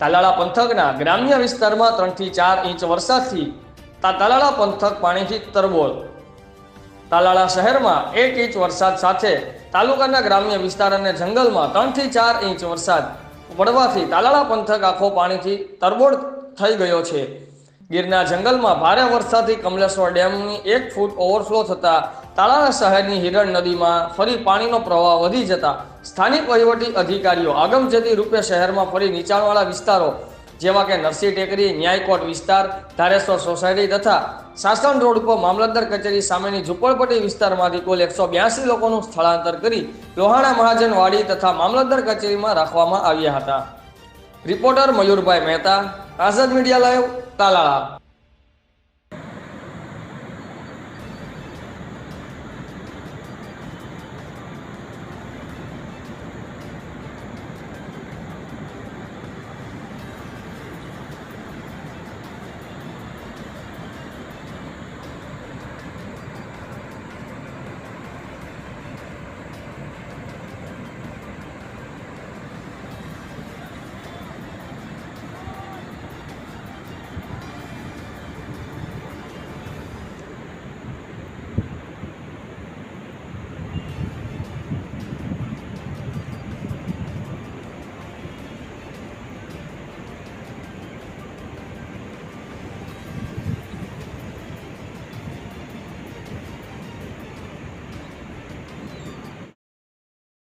તાલાળા પંથકના ગ્રામ્ય વિસ્તારમાં ત્રણથી ચાર ઇંચ વરસાદથી તાલાળા પંથક પાણીથી તરબોળ. તાલાળા શહેરમાં એક ઇંચ વરસાદ સાથે તાલુકાના ગ્રામ્ય વિસ્તાર અને જંગલમાં ત્રણથી ચાર ઇંચ વરસાદ પડવાથી તાલાળા પંથક આખો પાણીથી તરબોળ થઈ ગયો છે. ગીરના જંગલમાં ભારે વરસાદથી કમલેશ્વર ડેમની એક ફૂટ ઓવરફ્લો થતા તાલાળા શહેરની હિરણ નદીમાં ફરી પાણીનો પ્રવાહ વધી જતા સ્થાનિક વહીવટી અધિકારીઓ આગમચેતી રૂપે શહેરમાં ફરી નીચાણવાળા વિસ્તારો, જેવા કે નરસિંહ ટેકરી, ન્યાયકોટ વિસ્તાર, ધારેશ્વર સોસાયટી તથા શાસન રોડ ઉપર મામલતદાર કચેરી સામેની ઝુંપડપટ્ટી વિસ્તારમાંથી કુલ એકસો બ્યાસી લોકોનું સ્થળાંતર કરી લોહાણા મહાજન વાડી તથા મામલતદાર કચેરીમાં રાખવામાં આવ્યા હતા. Reporter Mayurbhai Mehta, Azad media live Talala